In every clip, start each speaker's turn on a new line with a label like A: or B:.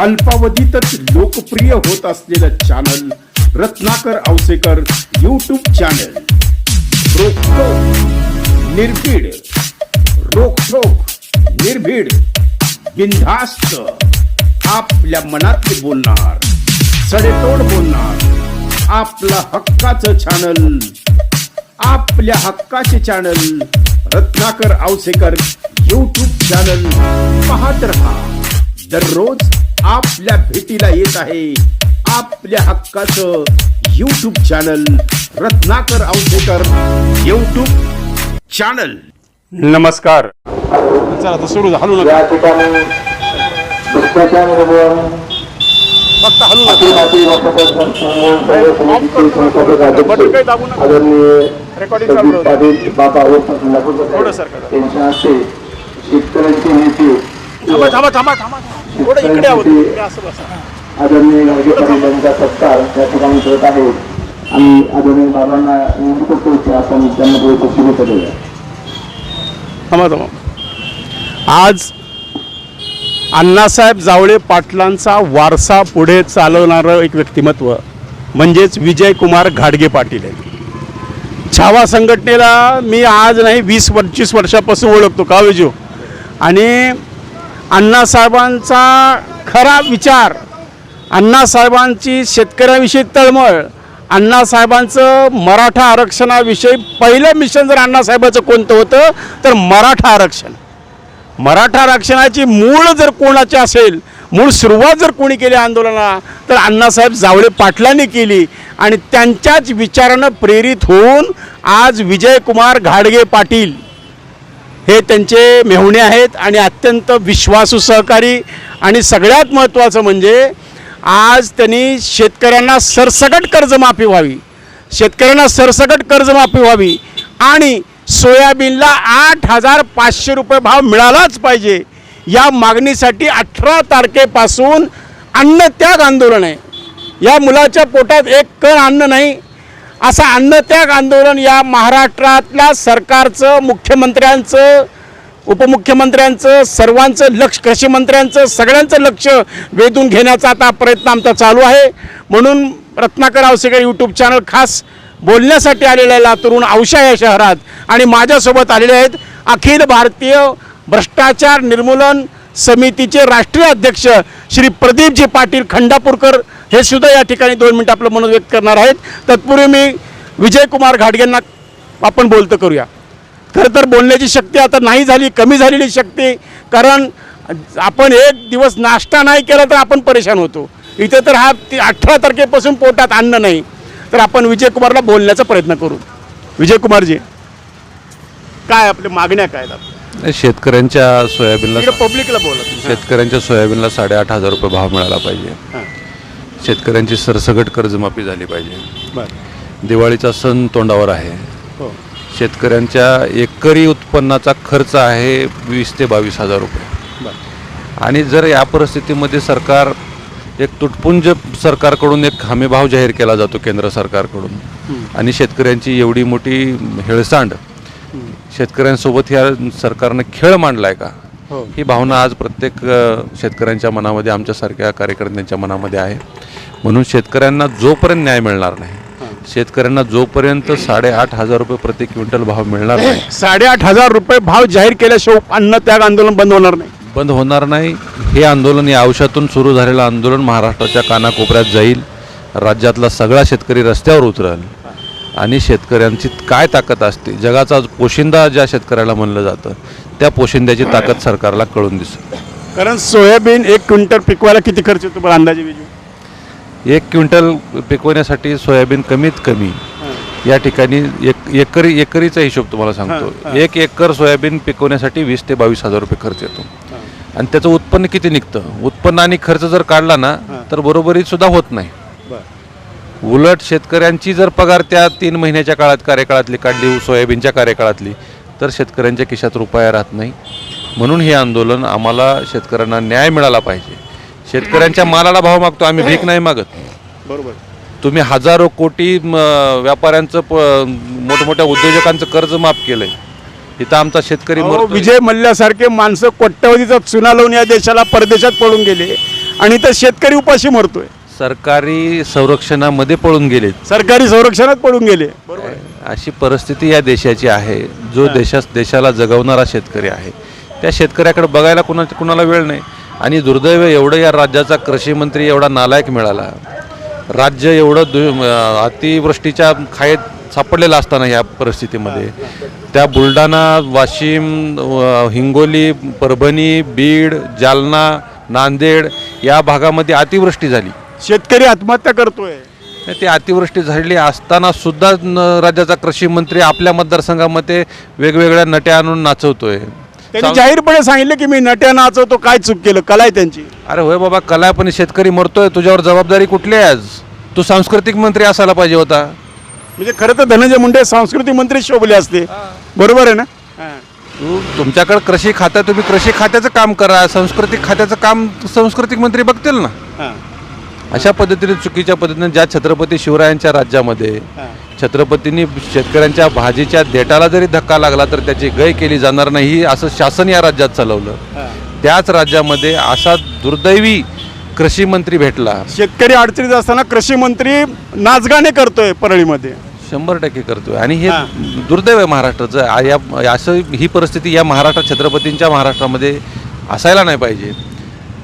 A: अल्पावधीतच लोकप्रिय होत असलेलं channel Ratnakar Ausekar YouTube channel रोखोक निर्भीड. रोखोक निर्भीड. बिनधास्त. आपल्या मनातले बोलणार. सडेतोड बोलणार. आपलं हक्काचं चॅनल आपल्या हक्काचे channel Ratnakar Ausekar YouTube channel पाहत रहा. दररोज आपल्या भेटीला येत आहे. आपल्या हक्काचं YouTube channel Ratnakar Ausekar YouTube channel नमस्कार. चला आता सोडू हलू नका.
B: या ठिकाणी
A: फक्त हलू
B: अखिल भारतीय लोकशाही संघटनेचे
A: बटन काही दाबू नका.
B: आदरणीय
A: Recording चालू राहू दे.
B: पाटील बाबा उर्फ
A: थोडं सरका.
B: यांच्या हस्ते शेतकऱ्यांचे नेते
A: थांबा थांबा थांबा थांबा. थोडं इकडे यावं तुम्ही. इकडे असं बसा.
B: आदरणीय गाडगे पाटील यांचा सत्कार या ठिकाणी करत आहे. आणि आदरणीय बाबांना आपण त्यांना
A: आज अण्णासाहेब जावळे पाटलांचा वारसा पुढे चालवणारं एक व्यक्तिमत्व म्हणजेच विजयकुमार घाडगे पाटील आहे छावा संघटनेला मी आज नाही वीस पंचवीस वर्षापासून ओळखतो. का विजू आणि अण्णासाहेबांचा खरा विचार अण्णासाहेबांची शेतकऱ्याविषयी तळमळ अण्णासाहेबांचं मराठा आरक्षणाविषयी पहिलं मिशन जर अण्णासाहेबाचं कोणतं होतं तर मराठा आरक्षण. मराठा आरक्षणाची मूळ जर कोणाची असेल मूळ सुरुवात जर कोणी केली आंदोलनाला तर अण्णासाहेब जावळे पाटलांनी केली आणि त्यांच्याच विचारानं प्रेरित होऊन आज विजयकुमार घाडगे पाटील हे त्यांचे मेहुणे आहेत आणि अत्यंत विश्वासू सहकारी आणि सगळ्यात महत्त्वाचं म्हणजे आज त्यांनी शेतकऱ्यांना सरसकट कर्जमाफी व्हावी. शेतकऱ्यांना सरसकट कर्जमाफी व्हावी आणि सोयाबीनला आठ हजार पाचशे रुपये भाव मिळालाच पाहिजे या मागणीसाठी अठरा तारखेपासून अन्न त्याग आंदोलन आहे. या मुलाच्या पोटात एक कण अन्न नाही असं अन्नत्याग आंदोलन या महाराष्ट्रातल्या सरकारचं मुख्यमंत्र्यांचं उपमुख्यमंत्र्यांचं सर्वांचं लक्ष कृषीमंत्र्यांचं सगळ्यांचं लक्ष वेधून घेण्याचा आता प्रयत्न आमचा चालू आहे. म्हणून रत्नाकर आवसेकर यूट्यूब चॅनल खास बोलण्यासाठी आलेलं आहे लातूरून औषा या शहरात आणि माझ्यासोबत आलेले आहेत अखिल भारतीय भ्रष्टाचार निर्मूलन समितीचे राष्ट्रीय अध्यक्ष श्री प्रदीपजी पाटील खंडापूरकर हे सुद्धा या ठिकाणी दोन मिनिटं आपलं मन व्यक्त करणार आहेत. तत्पूर्वी मी विजयकुमार घाटगेंना आपण बोलतं करूया. खरं तर बोलण्याची शक्ती आता नाही झाली कमी झालेली शक्ती कारण आपण एक दिवस नाश्ता नाही केला तर आपण परेशान होतो. इथे तर हा ती अठरा तारखेपासून पोटात अन्न नाही. तर आपण विजयकुमारला बोलण्याचा प्रयत्न करू. विजयकुमारजी काय आपल्या मागण्या काय आहेत?
C: नाही, शेतकऱ्यांच्या सोयाबीनला
A: इकडे पब्लिकला बोला तुम्ही.
C: शेतकऱ्यांच्या सोयाबीनला साडेआठ हजार रुपये भाव मिळाला पाहिजे.
A: हां.
C: शेतकऱ्यांची सरसकट कर्जमाफी झाली पाहिजे.
A: बरं.
C: दिवाळीचा सण तोंडावर आहे.
A: हो.
C: शेतकऱ्यांच्या एकरी उत्पन्नाचा खर्च आहे वीस ते बावीस हजार रुपये.
A: बरं.
C: आणि जर या परिस्थितीमध्ये सरकार एक तुटपुंज सरकारकडून एक हमीभाव जाहीर केला जातो केंद्र सरकारकडून. आणि शेतकऱ्यांची एवढी मोठी हेळसांड शेतकऱ्यांसोबत ह्या सरकारनं खेळ मांडलाय का?
A: हो.
C: ही भावना आज प्रत्येक शेतकऱ्यांच्या मनामध्ये आमच्यासारख्या कार्यकर्त्यांच्या मनामध्ये आहे. म्हणून शेतकऱ्यांना जोपर्यंत न्याय मिळणार नाही शेतकऱ्यांना जोपर्यंत साडेआठ हजार रुपये प्रति क्विंटल भाव मिळणार नाही
A: साडेआठ हजार रुपये भाव जाहीर केल्याशिवाय अन्न त्याग आंदोलन बंद होणार नाही.
C: बंद होणार नाही. हे आंदोलन या औषधातून सुरू झालेलं आंदोलन महाराष्ट्राच्या कानाकोपऱ्यात जाईल. राज्यातला सगळा शेतकरी रस्त्यावर उतरल. आणि शेतकऱ्यांची काय ताकद असते? जगाचा पोशिंदा ज्या शेतकऱ्याला म्हणलं जातं त्या पोशिंद्याची ताकद सरकारला कळून दिसेल
A: कारण सोयाबीन एक क्विंटल पिकवायला किती खर्च येतो अंदाजे
C: एक क्विंटल पिकवण्यासाठी सोयाबीन कमीत कमी या ठिकाणी एक एकरी एकरीचा हिशोब तुम्हाला सांगतो. एक एकर सोयाबीन पिकवण्यासाठी वीस ते बावीस हजार रुपये खर्च येतो. आणि त्याचं उत्पन्न किती निघतं? उत्पन्न आणि खर्च जर काढला ना तर बरोबरीत सुद्धा होत नाही. उलट शेतकऱ्यांची जर पगार त्या तीन महिन्याच्या काळात कार्यकाळातली काढली सोयाबीनच्या कार्यकाळातली तर शेतकऱ्यांच्या खिशात रुपया राहत नाही. म्हणून हे आंदोलन आम्हाला शेतकऱ्यांना न्याय मिळाला पाहिजे. शेतकऱ्यांच्या मालाला भाव मागतो आम्ही भीक नाही मागत.
A: बरोबर.
C: तुम्ही हजारो कोटी व्यापाऱ्यांचं प मोठमोठ्या उद्योजकांचं कर्ज माफ केलंय. इथं आमचा शेतकरी
A: अहो,
C: मरतोय.
A: विजय मल्ल्यासारखे माणसं कोट्यवधीचा चुना लावून या देशाला परदेशात पळून गेले आणि तर शेतकरी उपाशी मरतोय.
C: सरकारी संरक्षणामध्ये पळून गेलेत.
A: सरकारी संरक्षणात पडून गेले.
C: अशी परिस्थिती या देशाची आहे. जो देशा देशाला जगवणारा शेतकरी आहे. त्या शेतकऱ्याकडे बघायला कुणा कुणाला वेळ नाही. आणि दुर्दैव एवढं या राज्याचा कृषी मंत्री एवढा नालायक मिळाला. राज्य एवढं दु अं, अतिवृष्टीच्या खायेत सापडलेलं असताना या परिस्थितीमध्ये. त्या बुलढाणा वाशिम हिंगोली परभणी बीड जालना नांदेड या भागामध्ये अतिवृष्टी झाली.
A: शेतकरी आत्महत्या करतोय.
C: ती अतिवृष्टी झालेली असताना सुद्धा राज्याचा कृषी मंत्री आपल्या मतदारसंघामध्ये वेगवेगळ्या नट्या आणून नाचवतोय.
A: त्यांनी जाहीरपणे सांगितलं की मी नट्या नाचवतो काय चूक केलं कला आहे त्यांची.
C: अरे होय बाबा कला पण शेतकरी मरतोय तुझ्यावर जबाबदारी कुठली आहे आज? तू सांस्कृतिक मंत्री असायला पाहिजे होता.
A: म्हणजे खरं तर धनंजय मुंडे सांस्कृतिक मंत्री शोभले असते. बरोबर आहे ना?
C: तू तुमच्याकडे कृषी खातं तुम्ही कृषी खात्याचं काम करा सांस्कृतिक खात्याचं काम सांस्कृतिक मंत्री बघतील ना.
A: हां.
C: अशा पद्धतीने चुकीच्या पद्धतीने ज्या छत्रपती शिवरायांच्या राज्यामध्ये छत्रपतींनी शेतकऱ्यांच्या भाजीच्या देटाला जरी धक्का लागला तर त्याची गय केली जाणार नाही असं शासन या राज्यात चालवलं. त्याच राज्यामध्ये असा दुर्दैवी कृषी मंत्री भेटला.
A: शेतकरी अडचणीत असताना कृषी मंत्री नाचगाणे करतोय परळीमध्ये.
C: शंभर टक्के करतोय. आणि हे. दुर्दैव आहे महाराष्ट्राचं. या असं ही परिस्थिती या महाराष्ट्र छत्रपतींच्या महाराष्ट्रामध्ये असायला नाही पाहिजे.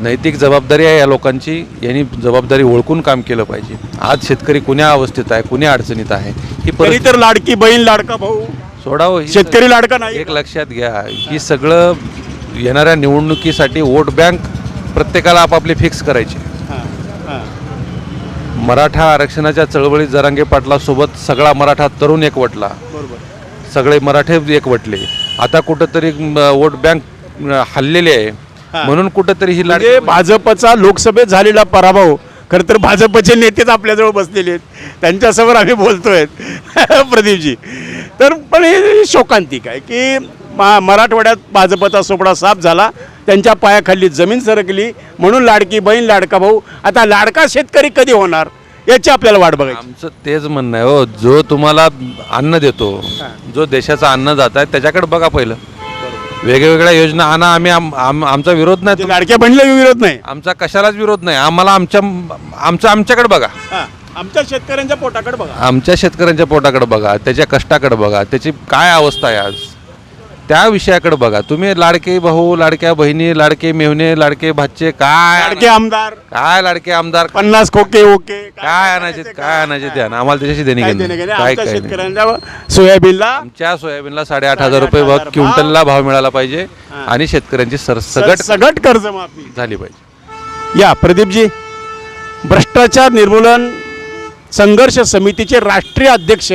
C: नैतिक जबाबदारी आहे या लोकांची. यांनी जबाबदारी ओळखून काम केलं पाहिजे. आज शेतकरी कुण्या अवस्थेत आहे कुण्या अडचणीत आहे ही
A: तरी
C: परिस्थिती
A: तर लाडकी बहीण लाडका भाऊ.
C: सोडावं ही
A: शेतकरी लाडका नाही.
C: एक लक्षात घ्या ही सगळं येणाऱ्या निवडणुकीसाठी वोट बँक प्रत्येकाला आपापली फिक्स करायची. मराठा आरक्षणाच्या चळवळीत जरांगे पाटलासोबत सगळा मराठा तरुण एकवटला. सगळे मराठे एकवटले आता कुठंतरी वोट बँक हल्लेली आहे. म्हणून कुठंतरी ही लाट
A: म्हणजे भाजपचा लोकसभेत झालेला पराभव खरं तर भाजपचे नेतेच आपल्याजवळ बसलेले आहेत. त्यांच्यासमोर आम्ही बोलतोय प्रदीपजी. तर पण हे शोकांतिक आहे की मा मराठवाड्यात भाजपचा सोपडा साफ झाला त्यांच्या पायाखाली जमीन सरकली म्हणून लाडकी बहीण लाडका भाऊ आता लाडका शेतकरी कधी होणार याची आपल्याला वाट बघायची.
C: आमचं तेच म्हणणं आहे हो. जो तुम्हाला अन्न देतो जो देशाचं अन्न जात आहे त्याच्याकडे बघा पहिलं. वेगवेगळ्या योजना आणा आम्ही आम- आम- आमचा विरोध नाही.
A: लाडक्या बहिणीला विरोध नाही.
C: आमचा कशालाच विरोध नाही. आम्हाला आमच्या आमचं आमच्याकडे बघा.
A: हां, आमच्या शेतकऱ्यांच्या पोटाकडे बघा.
C: आमच्या शेतकऱ्यांच्या पोटाकडे बघा त्याच्या कष्टाकडे बघा त्याची काय अवस्था आहे आज? त्या विषयाकडे बघा. तुम्ही लाडके भाऊ लाडक्या बहिणी लाडके मेहणे लाडके भाचे काय
A: लाडके आमदार.
C: काय लाडके आमदार?
A: पन्नास खोके ओके.
C: काय आणायचे काय आणायचे ते आणा. आम्हाला त्याच्याशी देणे घेणं? काय
A: आमच्या
C: काय नाही.
A: शेतकऱ्यांच्या सोयाबीनला
C: आमच्या सोयाबीनला साडेआठ हजार रुपये भाव क्विंटलला भाव. मिळाला पाहिजे आणि शेतकऱ्यांची सरसगट
A: सगट कर्जमाफी.
C: झाली पाहिजे.
A: या प्रदीपजी भ्रष्टाचार निर्मूलन संघर्ष समितीचे राष्ट्रीय अध्यक्ष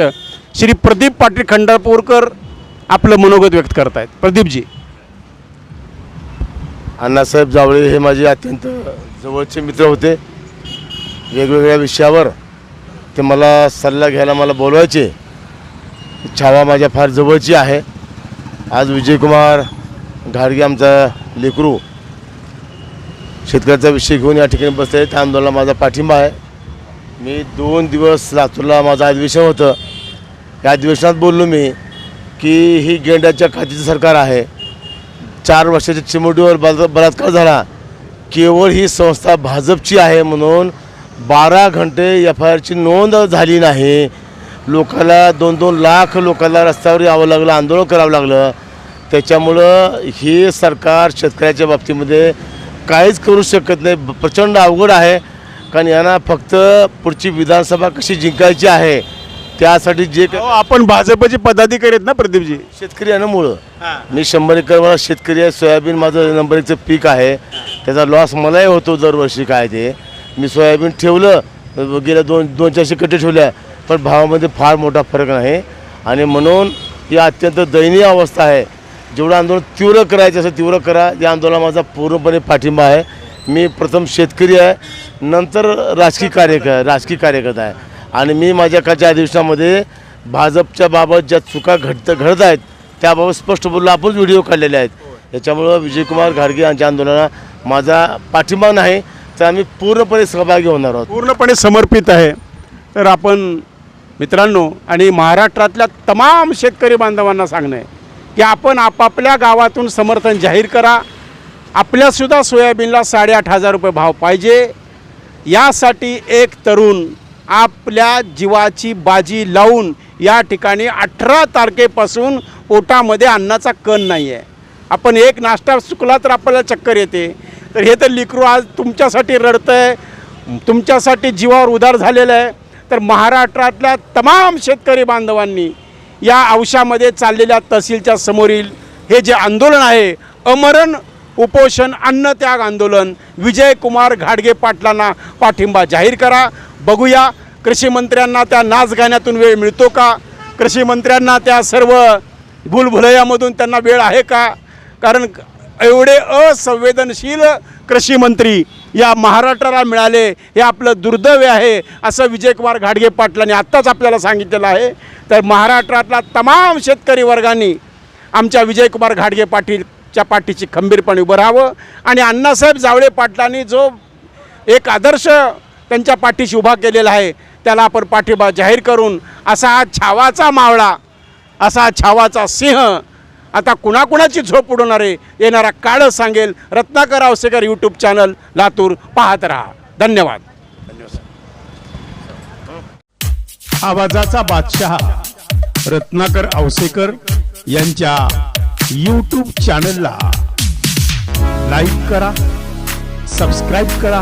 A: श्री प्रदीप पाटील खंडापूरकर आपलं मनोगत व्यक्त करतायत. प्रदीपजी.
D: अण्णासाहेब जावळे हे माझे अत्यंत जवळचे मित्र होते. वेगवेगळ्या विषयावर ते मला सल्ला घ्यायला मला बोलवायचे. छावा माझ्या फार जवळची आहे. आज विजयकुमार घाडगे आमचा लेकरू. शेतकऱ्याचा विषय घेऊन या ठिकाणी बसले त्या आंदोलनाला माझा पाठिंबा आहे. मी दोन दिवस लातूरला माझं अधिवेशन होतं. या अधिवेशनात बोललो मी. की ही गेंड्याच्या खात्याचं सरकार आहे. चार वर्षाच्या चिमुटीवर बल बलात्कार झाला. केवळ ही संस्था भाजपची आहे म्हणून बारा घंटे एफ आय आरची नोंद झाली नाही. लोकाला दोन दोन लाख लोकांना रस्त्यावर यावं लागलं आंदोलन करावं लागलं. त्याच्यामुळं हे सरकार शेतकऱ्याच्या बाबतीमध्ये काहीच करू शकत नाही. प्रचंड अवघड आहे. कारण यांना फक्त पुढची विधानसभा कशी जिंकायची आहे त्यासाठी जे
A: अहो, आपण भाजपचे पदाधिकारी आहेत ना प्रदीपजी?
D: शेतकरी आहे ना मुळं मी शंभर एकर मला शेतकरी आहे सोयाबीन माझं नंबर एकचं पीक आहे. त्याचा लॉस मलाही होतो दरवर्षी काय ते. मी सोयाबीन ठेवलं गेल्या दोन दोन चारशे कट्टे ठेवल्या पण भावामध्ये फार मोठा फरक नाही. आणि म्हणून ही अत्यंत दयनीय अवस्था आहे. जेवढं आंदोलन तीव्र करायचं असं तीव्र करा. या आंदोलनाला माझा पूर्णपणे पाठिंबा आहे. मी प्रथम शेतकरी आहे नंतर राजकीय कार्य राजकीय कार्यकर्ता आहे. आणि मी माझ्या कालच्या अधिवेशनामध्ये भाजपच्या बाबत ज्या चुका घडत घडत आहेत त्याबाबत स्पष्ट बोललो आपण व्हिडिओ काढलेले आहेत. याच्यामुळं विजयकुमार घाडगे यांच्या आंदोलनाला माझा पाठिंबा नाही तर आम्ही पूर्णपणे सहभागी होणार आहोत.
A: पूर्णपणे समर्पित आहे. तर आपण मित्रांनो आणि महाराष्ट्रातल्या तमाम शेतकरी बांधवांना सांगणं आहे की आपण आपापल्या गावातून समर्थन जाहीर करा. आपल्यासुद्धा सोयाबीनला साडेआठ हजार रुपये भाव पाहिजे. यासाठी एक तरुण आपल्या जीवाची बाजी लावून या ठिकाणी अठरा तारखेपासून पोटामध्ये अन्नाचा कण नाही आहे आपण एक नाश्ता चुकला तर आपल्याला चक्कर येते. तर हे तर लिकरू आज तुमच्यासाठी रडतं आहे तुमच्यासाठी जीवावर उदार झालेलं आहे. तर महाराष्ट्रातल्या तमाम शेतकरी बांधवांनी या अंशामध्ये चाललेल्या तहसीलच्या समोरील हे जे आंदोलन आहे अमरण उपोषण अन्नत्याग आंदोलन विजयकुमार घाडगे पाटलांना पाठिंबा जाहीर करा. बघूया. कृषी मंत्र्यांना त्या नाच गाण्यातून वेळ मिळतो का? कृषी मंत्र्यांना त्या सर्व भूलभुलयामधून त्यांना वेळ आहे का? कारण एवढे असंवेदनशील कृषीमंत्री या महाराष्ट्राला मिळाले हे आपलं दुर्दैव आहे असं विजयकुमार घाडगे पाटलांनी आत्ताच आपल्याला सांगितलेलं आहे. तर महाराष्ट्रातला तमाम शेतकरी वर्गांनी आमच्या विजयकुमार घाडगे पाटीलच्या पाठीची खंबीरपणे उभं राहावं. आणि अण्णासाहेब जावळे पाटलांनी जो एक आदर्श त्यांच्या पाठीशी उभा केलेला आहे. त्याला आपण पाठिंबा जाहीर करून असा हा छावाचा मावळा असा छावाचा सिंह आता कुणाकुणाची झोप उडवणार आहे येणारा काळ सांगेल. रत्नाकर आवसेकर यूट्यूब चॅनल लातूर पाहत राहा. धन्यवाद.
E: आवाजाचा बादशहा रत्नाकर औसेकर यांच्या यूट्यूब चॅनलला लाईक करा सबस्क्राईब करा